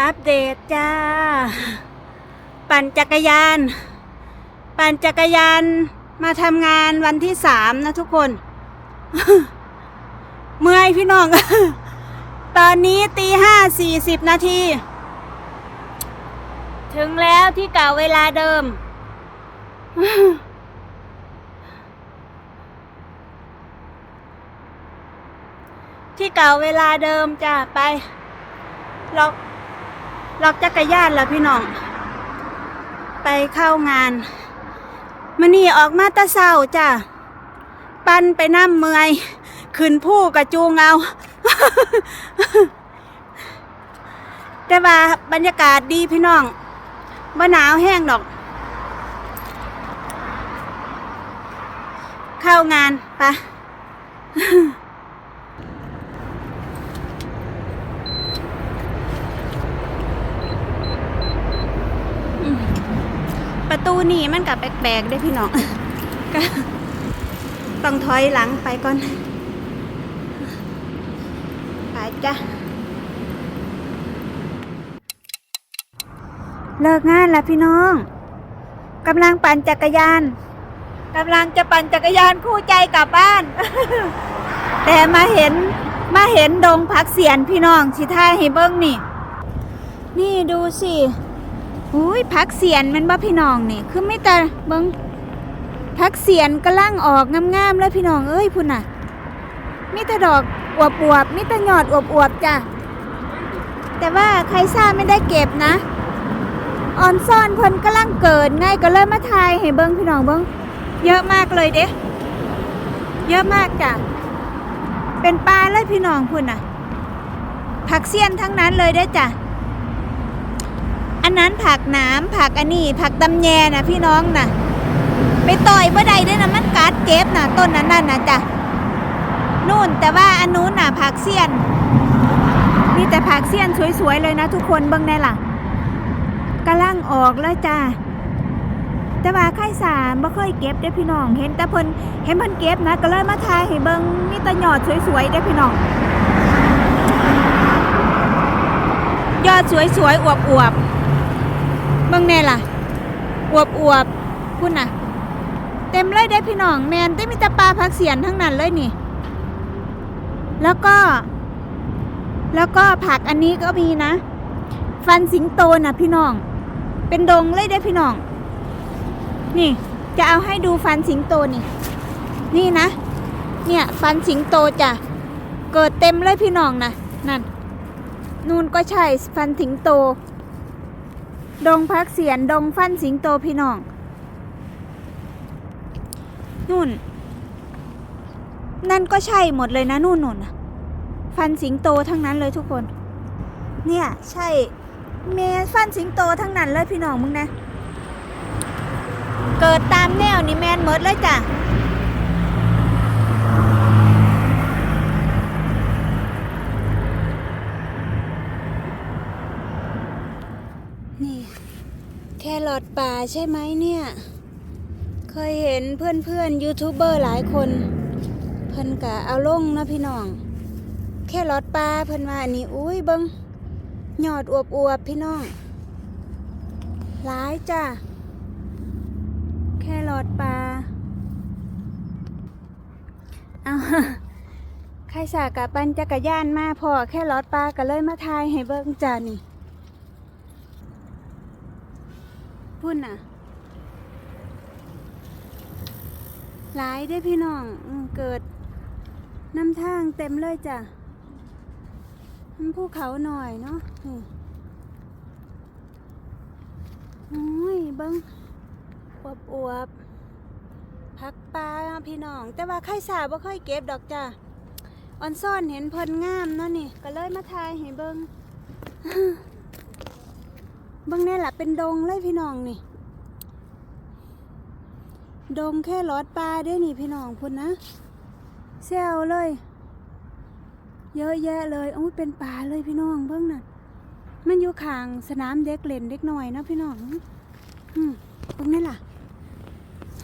อัปเดตจ้า ปั่นจักรยาน ปั่นจักรยานมาทำงานวันที่สามนะทุกคน เมื่อยพี่น้อง ตอนนี้ตีห้าสี่สิบนาที ถึงแล้วที่เก่าเวลาเดิม ที่เก่าเวลาเดิมจ้าไปล็อก ล็อกจักรยานแล้วพี่น้อง ไปเข้างานมันนี่ออกมาตะเศร้าจ้ะ ปันไปน้ำเมื่อยขึ้นผู้กระจูงเอา แต่ว่าบรรยากาศดีพี่น้องบ่หนาวแห้งดอก เข้างานปะ ประตูนี่มันกับแปลกๆได้พี่น้องก็ต้องถอยหลังไปก่อน ไปจ้ะ เลิกงานแล้วพี่น้องกำลังปั่นจักรยานกำลังจะปั่นจักรยานคู่ใจกลับบ้าน แต่มาเห็นมาเห็นดงพักเสียนพี่น้องสิท่าให้เบิ้งนี่ นี่ดูสิ อุ้ยพักเสียนมันบ่พี่น้องนี่ คือไม่แต่เบิงพักเสียนกำลังออกงามๆเลยพี่น้องเอ้ยพุ่นน่ะมีแต่ดอกอวบอวบมีแต่ยอดอวบอวบๆจ้ะแต่ว่าใครทราบไม่ได้เก็บนะออนซ่อนพนกำลังเกิดไงก็เลยมมาทายให้เบิ้งพี่น้องเบิ้งเยอะมากเลยเด้เยอะมากจ้ะเป็นปลาเลยพี่น้องพุ่นน่ะผักเสี้ยนทั้งนั้นเลยเด้จ้ะ อันนั้นผักหน้ำผักอันนี้ผักตำแยนะพี่น้องนะไปต่อยเมื่อใดด้วยนะมันกัดเจ็บนะต้นนั้นนั่นนะจ้ะนู่นแต่ว่าอันนู้นน่ะผักเสี้ยนนี่แต่ผักเสี้ยนสวยๆเลยนะทุกคนเบิ่งได้ล่ะกำลังออกแล้วจ้าแต่ว่าไข่สารบ่เคยเก็บได้พี่น้อง เห็นแต่เพิ่นเห็นเพิ่นเก็บนะก็เลยมาทายให้เบิ่งมีแต่ยอดสวยๆได้พี่น้องยอดสวยๆอวบๆ บิ่งแน่ล่ะ อวบอวบพุ่นน่ะ เต็มเลยได้พี่น้องแมนได้มีแต่ปลาพักเสียนทั้งนั้นเลยนี่ แล้วก็ แล้วก็ผักอันนี้ก็มีนะ ฟันสิงโตน่ะพี่น้อง เป็นดงเลยได้พี่น้อง นี่ จะเอาให้ดูฟันสิงโตนี่ นี่นะ เนี่ยฟันสิงโตจ้ะ เกิดเต็มเลยพี่น้องนะนั่น นู่นก็ใช่ฟันสิงโต ดงพักเสียนดงฟันสิงโตพี่น้องนู่น นั่นก็ใช่หมดเลยนะนู่นนู่นน่ะฟันสิงโตทั้งนั้นเลยทุกคน เนี่ยใช่เมฟันสิงโตทั้งนั้นเลยพี่น้องมึงนะ เกิดตามแนวนี่แมนหมดเลยจ้ะ นี่ แค รอทป่าใช่ไหมเนี่ย เคยเห็นเพื่อนเพื่อนยูทูบเบอร์หลายคน เพิ่นกะเอาลงนะพี่น้อง แครอทป่าเพิ่นว่าอันนี้อุ้ยเบิงยอดอวบอวบพี่น้องหลายจ้ะแครอทป่าเอาใครสากกับปั่นจักรยานมาพอแค่รอดปลาก็เลยมาทายให้เบิ่งจ้านี่ พุ่นน่ะ หลายได้พี่น้องเกิดน้ำทางเต็มเลยจ้ะมันภูเขาหน่อยเนาะโอ้ยเบิ้งอวบอวบพักปลาพี่น้อง แต่ว่าไข่สาบ่ค่อยเก็บดอกจ้ะออนซ่อนเห็นเพิ่นงามเนาะนี่ ก็เลยมาทายให้เบิ้ง บิ้งแน่ล่ะเป็นดงเลยพี่น้องนี่ ดงแค่ลอดปลาได้นี่พี่น้องพุ่นนะเซลเลย เยอะแยะเลยโอ้ยเป็นปลาเลยพี่น้องเบิ่งน่ะ มันอยู่ข้างสนามเด็กเล่นเด็กหน่อยนะพี่น้อง อืมบิ่งนี่ล่ะ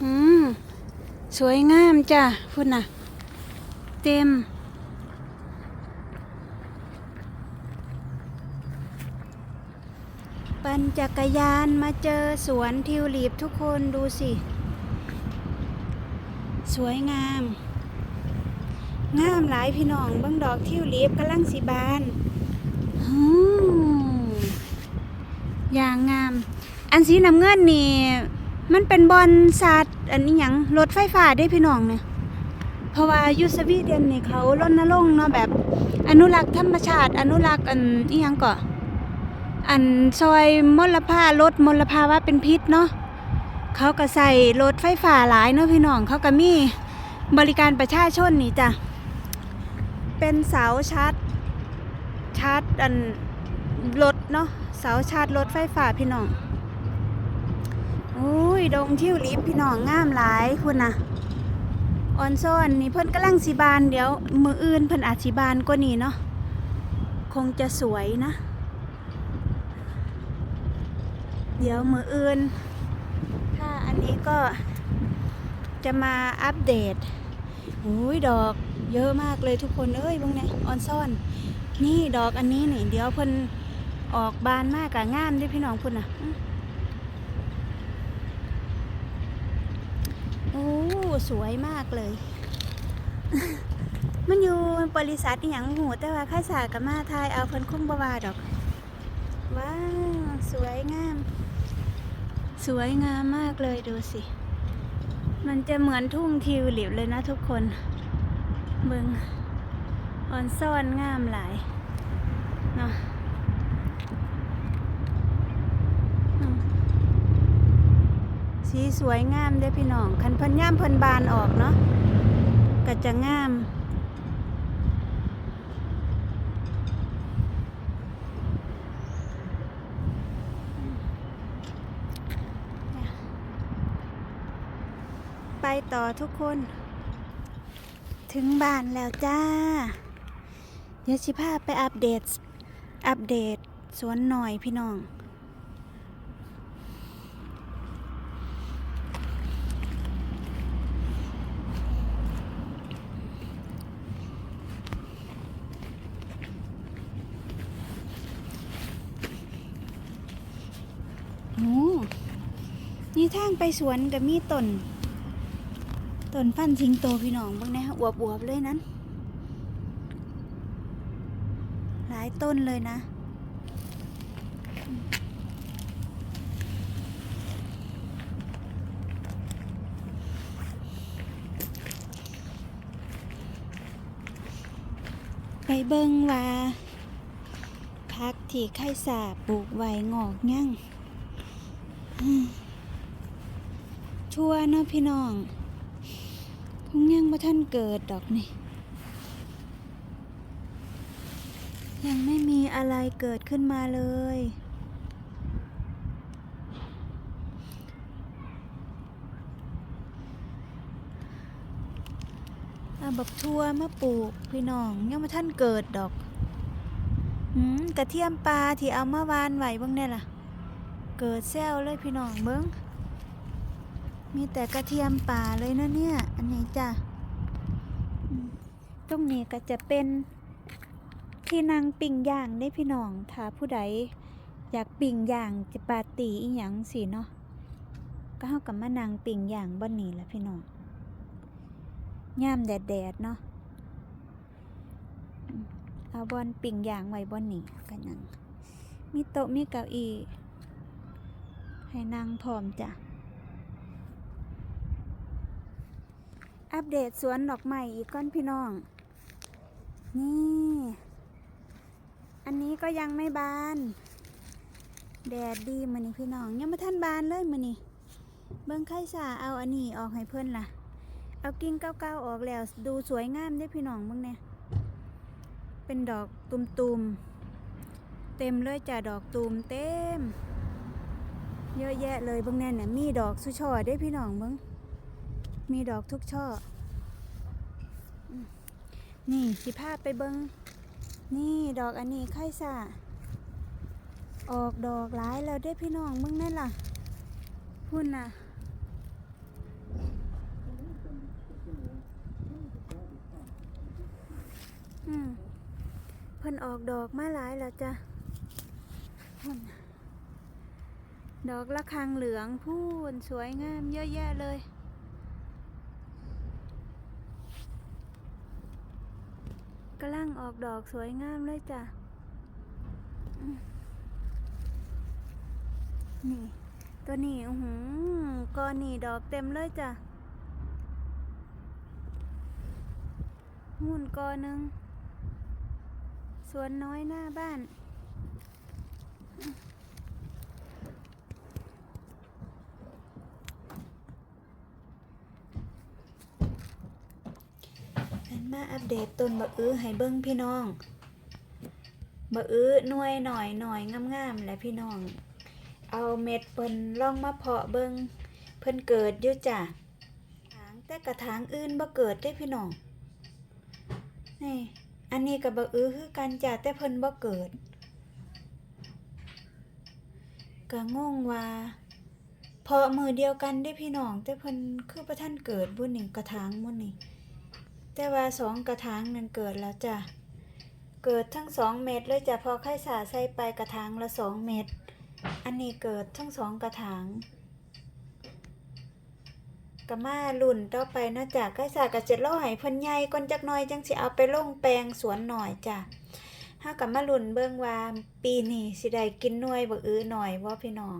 อืมสวยงามจ้ะพุ่นน่ะ เต็ม น ปั่ นจักรยานมาเจอสวนทิวลิปทุกคนดูสิ สวยงาม งามหลายพี่น้องเบิ่งดอกทิวลิปกำลังสีบานหูอย่างงาม อันสีน้ำเงินนี่ มันเป็นบอลสัตว์อันนี้ยังรถไฟฟ้าได้พี่น้องเนี่ยเพราะว่ายูสวีเดนนี่เขารณรงค์เนาะแบบ อนุรักษ์ธรรมชาติ อนุรักษ์อันอีหยังก่อ อันซอยมลภาลดมลภาวะเป็นพิษเนาะเขาก็ใส่รถไฟฟ้าหลายเนาะพี่น้องเขาก็มีบริการประชาชนนี่จ้ะเป็นเสาชาร์จชาร์จอันรถเนาะเสาชาร์จรถไฟฟ้าพี่น้องโอ้ยดงทิวลิปพี่น้องงามหลายคุณนะออนซ่อนนี่เพิ่นกำลังสิบานเดี๋ยวมืออื่นเพิ่นอาจสิบานกว่านี้เนาะคงจะสวยนะ เดี๋ยวมืออื่น ถ้าอันนี้ก็จะมาอัปเดตโอ้ยดอกเยอะมากเลยทุกคนเอ้ยบางเนี่ยออนซ่อน นี่ดอกอันนี้นี่เดี๋ยวเพิ่นออกบานมากกะงามด้วยพี่น้องพุ่นน่ะโอ้สวยมากเลย มันอยู่บริษัทอย่างหูแต่ว่าค่าสากับมาทายเอาเพิ่นคุ้งบวาดอก สวยงาม สวยงามมากเลยดูสิ มันจะเหมือนทุ่งทิวลิปเลยนะทุกคนเบิงอ่อนซ่อนงามหลายเนาะสีสวยงามเด้พี่น้องคันพิ่นย่ามพิ่นบานออกเนาะก็จะงาม ไป ต่อทุกคน ถึงบ้านแล้วจ้า เดี๋ยวสิพาไปอัปเดต อัปเดตสวนหน่อยพี่น้องโอ้นี่ทางไปสวนกับมีต้น ต้นฟันสิงโตพี่น้องเบ้างนะอวบอวบเลยนั้น หลายต้นเลยนะ ไปเบิ่งว่าพักที่ไข่สาปลูกไว้งอกยั่งชัวเนาะพี่น้อง คงยังบ่ท่านเกิดดอกนี่ ยังไม่มีอะไรเกิดขึ้นมาเลย อาบักทั่วมาปลูกพี่น้องยังบ่ท่านเกิดดอกหืมกระเทียมปลาที่เอามาวานไหวบ้างเนี่ยล่ะ เกิดแซวเลยพี่น้องเบิ้ง มีแต่กระเทียมป่าเลยนะเนี่ย อันนี้จ้ะตรงนี้ก็จะเป็นที่นางปิ่งย่างได้พี่น้อง ถ้าผู้ใดอยากปิ่งย่างจะปาตีอีหยังสิเนาะ ก็เฮากับมานางปิ่งย่างบ่นี้แหละพี่น้องย่ามแดดๆเนาะ เอาบอนปิ่งย่างไว้บอนนี้กันนั่งมีโต๊ะมีเก้าอี้ให้นั่งพร้อมจ้ะ อัปเดตสวนดอกไม้อีกก้อนพี่น้อง นี่ อันนี้ก็ยังไม่บาน แดดดีมือนี่พี่น้อง ยังไม่ทันบานเลยมือนี่เบิ้งไข่สาเอาอันนี้ออกให้เพื่อนล่ะ เอากิ่งเก้าๆออกแล้ว ดูสวยงามได้พี่น้องเบิ้งเนี่ย เป็นดอกตุมๆ เต็มเลยจ้ะดอกตูมเต็ม เยอะแยะเลยเบิ้งแน่เนี่ยมีดอกสุช่อได้พี่น้องเบิ้งมีดอกทุกช่อ นี่สิพาไปเบิงนี่ดอกอันนี้ไข่สาออกดอกหลายแล้วได้พี่น้องเบิ่งนั่นล่ะพุ่นน่ะอืมเพิ่นออกดอกมาหลายแล้วจ้ะพุ่นดอกละคังเหลืองพูนสวยงามเยอะแยะเลย กำลังออกดอกสวยงามเลยจ้ะ นี่ ตัวนี้อื้อหือกอนี่ดอกเต็มเลยจ้ะหุ่นกอหนึ่งสวนน้อยหน้าบ้าน อันมาอัปเดตต้นบะอื้อให้เบิ้งพี่น้องบะอื้อหน่วยหน่อยหน่อยงามๆแหละพี่น้อง เอาเม็ดเพิ่นล่องมาเพาะเบิงเพิ่นเกิดอยู่จ้ะถางแต่กระถางอื่นบ่เกิดได้พี่น้องนี่อันนี้กับบะอื้อคือกันจ้ะแต่เพิ่นบ่เกิดก็งงว่าเพาะมือเดียวกันได้พี่น้อง แต่เพิ่นคือบ่ทันเกิดบุนี่กระถางมื้อนี่ แต่ว่าสองกระถางนั้นเกิดแล้วจ้ะ เกิดทั้งสองเม็ดเลยจ้ะพอไข่สาใส่ไปกระถางละสองเม็ด อันนี้เกิดทั้งสองกระถางกะมาลุ่นต่อไปนาะจ้ะใกล้สากระเจ็ดร้อหายเพิ่นใหญ่ก่อนจักหน่อยจังสิเอาไปลงแปลงสวนหน่อยจ้ะเฮากะมาลุ่นเบิ่งว่าปีนี้สิได้กินน่วยบ่อื้อหน่อยบ่พี่น้อง